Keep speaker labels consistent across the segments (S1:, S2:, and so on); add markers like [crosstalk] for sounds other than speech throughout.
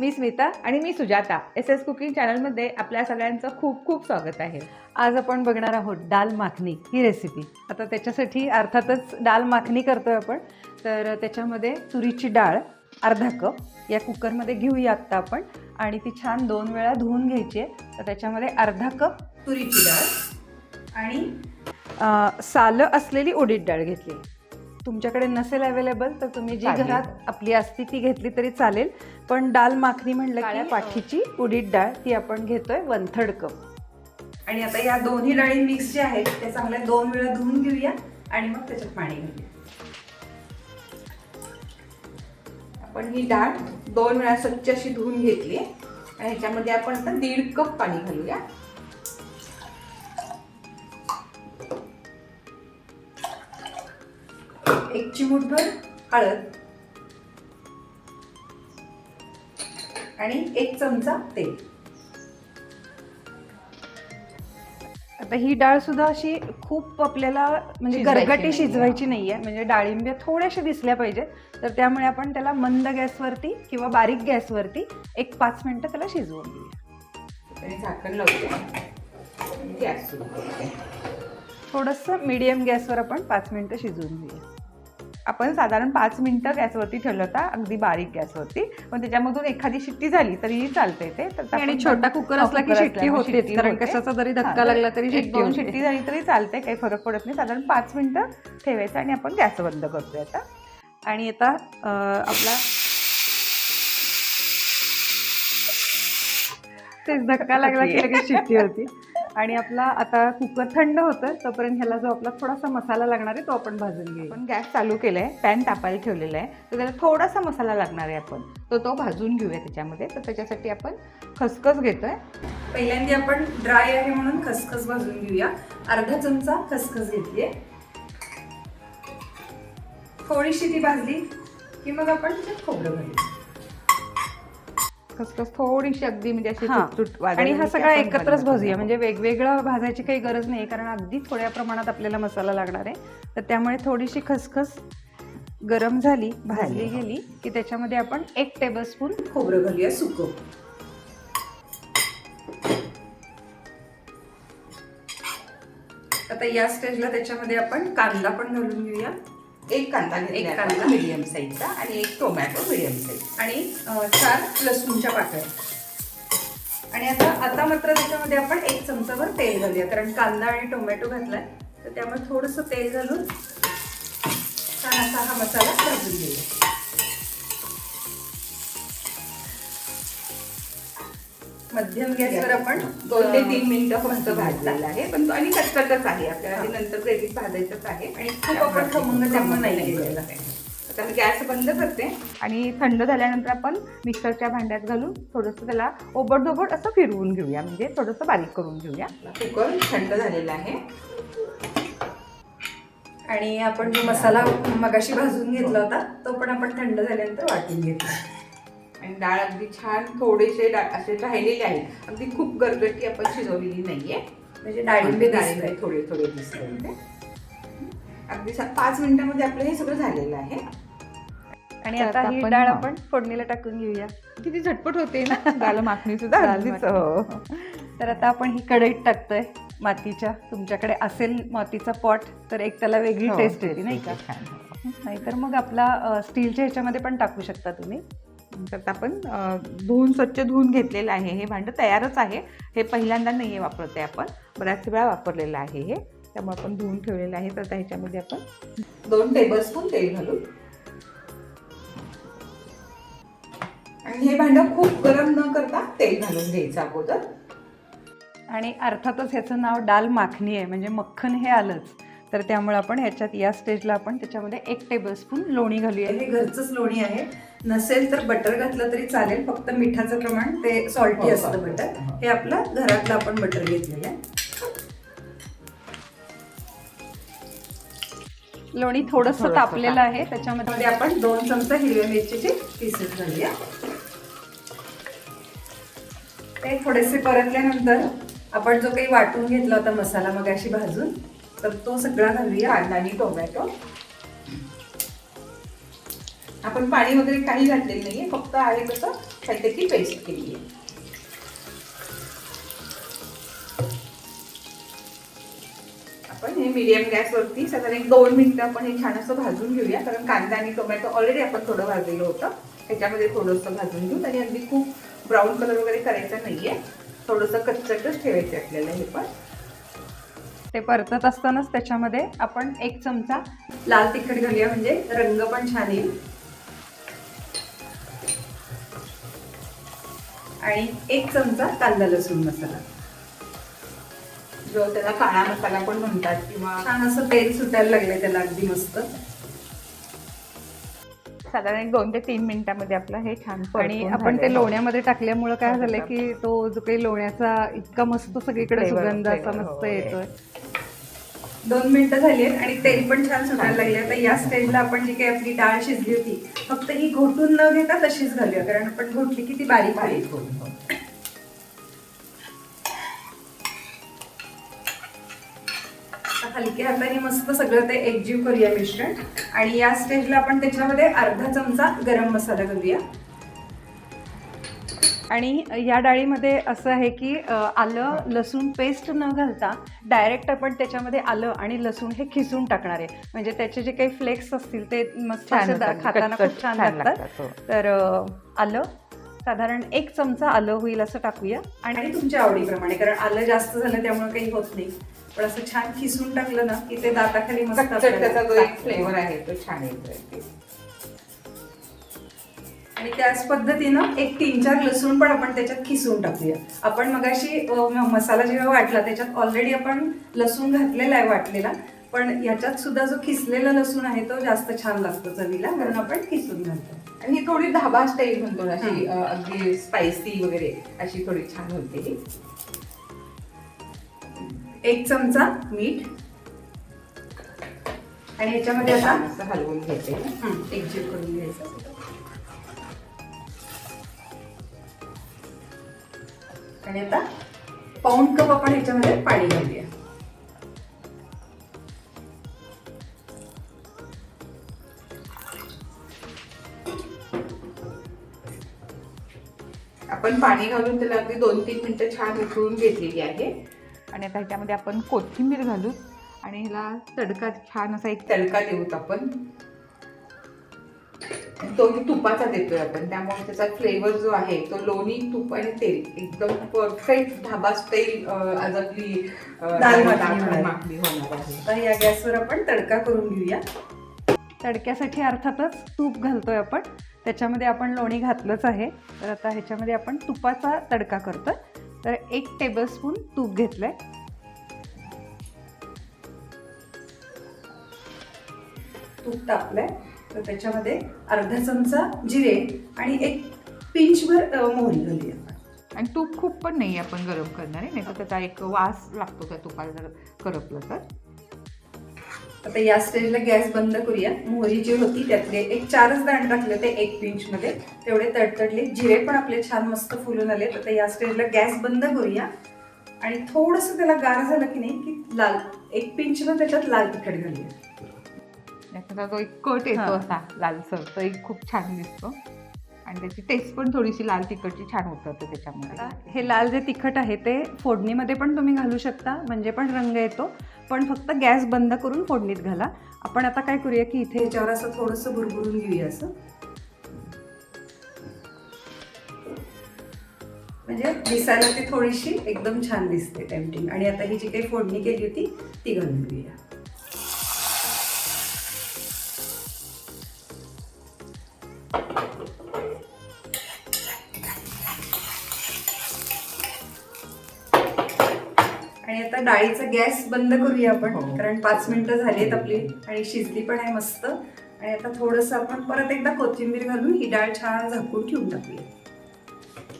S1: मी स्मिता आणि मी Sujata S S cooking चॅनलमध्ये आपल्या सगळ्यांचं खूप खूप स्वागत आहे. आज आपण बघणार आहोत दाल माखनी ही रेसिपी आता त्याच्यासाठी अर्थातच दाल माखनी करतोय आपण. तर त्याच्यामध्ये तुरीची डाळ अर्धा कप. या कुकरमध्ये घेऊया आत्ता आपण. आणि ती छान दोन वेळा धुवून घ्यायची आहे. तर त्याच्यामध्ये अर्धा कप तुरीची डाळ आणि सालं असलेली उडीद डाळ घेतली. तुमच्याकडे नसेल अवेलेबल तर तुम्ही जी
S2: चालेल.
S1: घरात आपली असती ती घेतली तरी चालेल. पण डाल माखनी म्हणलं की पाठीची उडीद डाळ ती आपण घेतोय वन थर्ड कप आणि आता या दोन्ही डाळी मिक्स ज्या आहेत त्या चांगल्या दोन वेळा धुवून घेऊया आणि मग त्याच्यात पाणी घालूया. आपण ही डाळ दोन वेळा स्वच्छ अशी धुवून घेतली आणि ह्याच्यामध्ये आपण आता दीड कप पाणी घालूया. एक चिमूटभर हळद. आणि एक चमचा तेल. आता ही डाळ सुद्धा अशी खूप आपल्याला म्हणजे गरगटी. शिजवायची नाहीये. म्हणजे डाळिंब्या थोड्याशा दिसल्या पाहिजेत. तर त्यामुळे आपण त्याला मंद गॅसवरती किंवा बारीक गॅसवरती एक पाच मिनिटं त्याला शिजवून घेऊया
S2: झाकण लावते गॅस
S1: थोडंसं मीडियम गॅसवर आपण पाच मिनिटं शिजवून घेऊया आपण साधारण पाच मिनिटं गॅसवरती ठेवलं होता अगदी बारीक गॅसवरती. पण त्याच्यामधून एखादी शिट्टी झाली तरी चालते ते.
S2: आणि छोटा कुकर असला की शिट्टी
S1: शिट्टी
S2: कारण
S1: होते.
S2: कशाचा जरी धक्का लागला तरी शिट्टी
S1: दोन
S2: होते.
S1: शिट्टी झाली तरी चालते काही फरक पडत नाही. साधारण पाच मिनिटं ठेवायचं आणि आपण गॅस बंद करतोय आता. आणि आता आपला तेच धक्का लागला की लगेच शिट्टी होती. [laughs] आणि आपला आता कुकर थंड होतं तोपर्यंत ह्याला जो आपला थोडासा मसाला लागणार आहे तो आपण भाजून घेऊ आपण गॅस चालू केलाय पॅन तापायला ठेवलेला आहे. तर त्याला थोडासा मसाला लागणार आहे आपण. तो तो भाजून घेऊया त्याच्यामध्ये. तर त्याच्यासाठी आपण खसखस घेतोय. पहिल्यांदा आपण ड्राय आहे म्हणून खसखस भाजून घेऊया. अर्धा चमचा खसखस घेतलीये. थोडीशी ती भाजली की मग आपण त्याच्यात खोबरं घालू
S2: खसखस थोडीशी अगदी म्हणजे अशी
S1: हां. आणि हा
S2: लागली की
S1: सगळा
S2: आपण
S1: एकत्रच
S2: बंद
S1: भाजूया. म्हणजे वेगवेगळं भाजायची काही गरज नाही कारण अगदी थोड्या प्रमाणात आपल्याला मसाला लागणार आहे तर त्यामुळे थोडीशी खसखस गरम झाली भाजली
S2: झाली.
S1: गेली की त्याच्यामध्ये आपण एक टेबलस्पून खोबरं घालूया सुकं आता या स्टेजला त्याच्यामध्ये आपण कांदा पण घालून घेऊया
S2: एक कांदा
S1: एक कांदा.
S2: मिडियम साईजचा आणि एक टोमॅटो मिडियम साईज
S1: आणि चार लसूणच्या पाकळ्या. आणि आता आता मात्र त्याच्यामध्ये आपण एक चमचाभर तेल घालूया कारण कांदा आणि टोमॅटो घातलाय तर त्यामुळे थोडंसं तेल घालून छान असा हा मसाला भाजून घेऊया. मध्यम गॅसवर आपण
S2: दोन ते तीन मिनिटं फक्त भाजलेला आहे. पण तो आणि कटकटच आहे आपल्याला. नंतर ग्रेव्हीत भाजायचंच आहे.
S1: आणि खूप आपण खमंग त्यामुळे नाही केलेलं
S2: आता मी गॅस बंद करते.
S1: आणि थंड झाल्यानंतर आपण मिक्सरच्या भांड्यात घालून थोडंसं त्याला ओबडधोबड असं फिरवून घेऊया. म्हणजे थोडंसं बारीक करून घेऊया.
S2: कुकर थंड झालेला आहे.
S1: आणि आपण जो मसाला मगाशी भाजून घेतला होता तो पण आपण थंड झाल्यानंतर वाटून घेतला.
S2: आणि डाळ अगदी छान थोडेसे डाळ असे राहिलेले आहे अगदी खूप गरगटी आपण शिजवलेली नाहीये.
S1: म्हणजे डाळिंबे
S2: डाळिंबे थोडे थोडे इथे. अगदी सा- पाच मिनिटामध्ये आपलं हे सगळं झालेलं आहे.
S1: आणि आता ही डाळ आपण फोडणीला टाकून घेऊया.
S2: किती झटपट होते ना. [laughs] दाल माखणी. सुद्धा. हो.
S1: तर आता आपण ही कढईत टाकतोय मातीच्या. तुमच्याकडे असेल मातीचा पॉट तर एक त्याला वेगळी
S2: हो,
S1: टेस्ट येते नाही का?
S2: हो.
S1: नाहीतर मग आपला स्टीलच्या ह्याच्यामध्ये पण टाकू शकता तुम्ही.
S2: तर आपण धुवून स्वच्छ धुवून घेतलेलं आहे. हे भांडं तयारच आहे. हे पहिल्यांदा नाही आहे वापरते आपण. बऱ्याच वेळा वापरलेलं आहे हे. त्यामुळे आपण धुवून ठेवलेलं आहे. तर ह्याच्यामध्ये आपण दोन टेबलस्पून तेल घालू आणि हे भांडं खूप गरम न करता तेल घालून घ्यायचं अगोदर.
S1: आणि अर्थातच ह्याचं नाव डाल माखनी आहे. म्हणजे मक्खन हे आलंच. तर त्यामुळे आपण ह्याच्यात या स्टेजला आपण त्याच्यामध्ये एक टेबलस्पून लोणी घालूया. हे घरचंच लोणी आहे. नसेल तर बटर घातलं तरी चालेल फक्त मिठाचं प्रमाण ते सॉल्टी
S2: हो,
S1: असतं. बटर
S2: हो.
S1: हे आपलं घरातलं आपण बटर घेतलेलं आहे लोणी थोडंसं तापलेलं आहे. त्याच्यामध्ये आपण दोन चमचा हिरव्या मिरचीचे पीसेस घालूया ते थोडेसे परतल्यानंतर आपण जो काही वाटून घेतला होता मसाला मग अशी भाजून तर तो सगळा घालूया
S2: कांदा आणि टोमॅटो आपण पाणी वगैरे काही घातलेलं नाहीये फक्त आहे कसं काहीतरी पेस्ट केली आहे. आपण हे मीडियम गॅसवरती साधारण एक दोन मिनिटं आपण हे छान असं भाजून घेऊया कारण कांदा आणि टोमॅटो ऑलरेडी आपण थोडं भाजलेलं होतं. त्याच्यामध्ये थोडंसं भाजून घेऊ आणि अगदी खूप ब्राऊन कलर वगैरे करायचा नाहीये. थोडंसं कच्चटच ठेवायचं आपल्याला हे पण.
S1: ते परतत असतानाच त्याच्यामध्ये आपण एक चमचा लाल तिखट घालूया म्हणजे रंग पण छान येईल. आणि एक चमचा कांदा लसूण मसाला.
S2: जो त्याला काळा मसाला पण म्हणतात किंवा
S1: छान असं तेल सुटायला लागले त्याला अगदी मस्त.
S2: साधारण एक दोन ते तीन मिनिटांमध्ये आपलं हे छान
S1: आणि आपण ते
S2: झालंय.
S1: लोण्यामध्ये टाकल्यामुळे काय झालं
S2: परतून
S1: की तो जो काही लोण्याचा इतका मस्त सगळीकडे सुगंध असा मस्त
S2: हो,
S1: येतोय. दोन मिनिटं झाली आहेत आणि तेल पण छान सुटायला लागले आता या स्टेजला आपण जी काही आपली डाळ शिजली होती फक्त ही घोटून न घेता तशीच घालूया कारण आपण घोटली की ती बारीक बारीक
S2: होईल, हो.
S1: हलक्या हाताने मस्त सगळं ते एकजीव करूया मिश्रण. आणि या स्टेजला आपण त्याच्यामध्ये अर्धा चमचा गरम मसाला घालूया. आणि या डाळीमध्ये असं आहे की आलं लसूण पेस्ट न घालता डायरेक्ट आपण त्याच्यामध्ये आलं आणि लसूण हे खिसून टाकणार आहे. म्हणजे त्याचे जे काही फ्लेक्स असतील ते मस्त खाताना खूप छान लागतात.
S2: हो.
S1: तर आलं. साधारण एक चमचा आलं होईल असं टाकूया. आणि तुमच्या आवडीप्रमाणे कारण आलं जास्त झालं त्यामुळे काही होत नाही. पण असं छान खिसून टाकलं ना की ते दाताखाली मस्त
S2: त्याचा जो एक. फ्लेवर आहे तो छान येतोय
S1: आणि त्याच पद्धतीनं एक तीन चार लसूण पण आपण त्याच्यात खिसून टाकूया. आपण मगाशी मसाला जेव्हा वाटला त्याच्यात ऑलरेडी आपण लसूण घातलेला आहे वाटलेला. पण याच्यात सुद्धा जो खिसलेला लसूण आहे तो जास्त छान लागतो चवीला म्हणून आपण खिसून घालतो.
S2: आणि ही थोडी धाबा स्टाईल म्हणतो अशी अगदी स्पायसी वगैरे अशी थोडी छान होते
S1: एक चमचा मीठ. आणि याच्यामध्ये आता
S2: हलवून घ्यायचे.
S1: एकजीव करून घ्यायचं. आणि आता पाऊण कप आपण ह्याच्यामध्ये पाणी घालूया.
S2: आपण पाणी घालून त्याला अगदी दोन तीन मिनिटं छान उकळून घेतलेली आहे. आणि आता ह्याच्यामध्ये आपण कोथिंबीर घालू आणि ह्याला तडका छान असा एक तडका देऊत आपण. तो तुपाचा देतोय आपण. त्यामुळे त्याचा फ्लेवर जो आहे तो लोणी तूप आणि तेल. एकदम परफेक्ट धाबा स्टाईल आज आपली
S1: दाल होणार.
S2: आहे.
S1: या गॅसवर आपण तडका करून घेऊया. तडक्यासाठी अर्थातच तूप घालतोय आपण. त्याच्यामध्ये आपण लोणी घातलंच आहे. तर आता ह्याच्यामध्ये आपण तुपाचा तडका करतोय. तर एक टेबलस्पून तूप घेतलंय. तूप टाकलंय तर त्याच्यामध्ये अर्धा चमचा जिरे आणि एक पिंचभर मोहरी घालूया
S2: आणि तूप खूप पण नाही आपण गरम करणार आहे नाही तर त्याचा एक वास लागतो त्या तुपाला जर करपलं तर.
S1: आता या स्टेजला गॅस बंद करूया. मोहरी जी होती त्यातले एक चारच दाणे टाकले होते एक पिंच मध्ये तेवढे तडतडले. जिरे पण आपले छान मस्त फुलून आले. आता या स्टेजला गॅस बंद करूया. आणि थोडस त्याला गार झालं की नाही की लाल एक पिंच मध्ये त्याच्यात लाल तिखट घालूया.
S2: त्याचा जो एक कट येतो. असा लालसर तो एक खूप छान दिसतो. आणि त्याची टेस्ट पण थोडीशी लाल तिखटची छान होतं त्याच्यामध्ये.
S1: हे लाल जे तिखट आहे ते फोडणीमध्ये पण तुम्ही घालू शकता म्हणजे पण रंग येतो. पण फक्त गॅस बंद करून फोडणीत घाला. आपण आता काय करूया की इथे याच्यावर असं थोडंसं भुरभुरून घेऊया असं. म्हणजे दिसायला ती थोडीशी एकदम छान दिसते टेम्पटिंग आणि आता ही जी काही फोडणी केली होती ती घालून घेऊया. आणि आता डाळीचा गॅस बंद करूया आपण
S2: हो.
S1: कारण पाच मिनिटं झालीत आपली आणि शिजली पण आहे मस्त आणि आता थोडंसं आपण परत एकदा कोथिंबीर घालून ही डाळ छान झाकून ठेवून टाकूया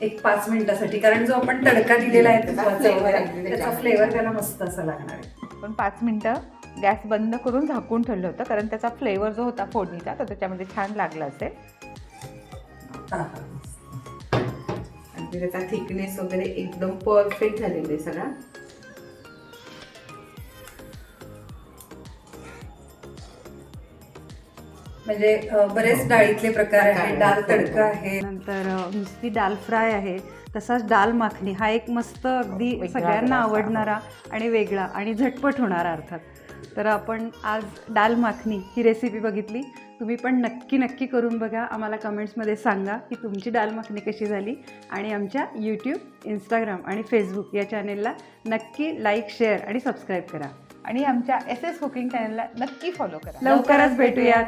S1: एक पाच मिनिटासाठी कारण जो आपण तडका दिलेला आहे
S2: त्याचा
S1: फ्लेवर
S2: छान.
S1: त्याला मस्त असा लागणार आहे
S2: पण पाच मिनटं गॅस बंद करून झाकून ठेवलं होतं कारण त्याचा फ्लेवर जो होता फोडणीचा तो त्याच्यामध्ये छान लागला असेल. आणि त्याचा थिकनेस वगैरे एकदम परफेक्ट झालेला आहे सगळा
S1: म्हणजे बरेच डाळीतले प्रकार आहेत डाळ तडका आहे. नंतर नुसती डाल फ्राय आहे तसाच डाल माखनी हा एक मस्त अगदी सगळ्यांना. आवडणारा आणि वेगळा आणि झटपट होणारा अर्थात. तर आपण आज डाल माखनी ही रेसिपी बघितली. तुम्ही पण नक्की नक्की करून बघा. आम्हाला कमेंट्समध्ये सांगा की तुमची डाल माखनी कशी झाली आणि आमच्या यूट्यूब इंस्टाग्राम आणि फेसबुक या चॅनेलला नक्की लाईक शेअर आणि सबस्क्राईब करा.
S2: आणि आमच्या एस एस कुकिंग चॅनलला नक्की फॉलो करा.
S1: लवकरच भेटूयात.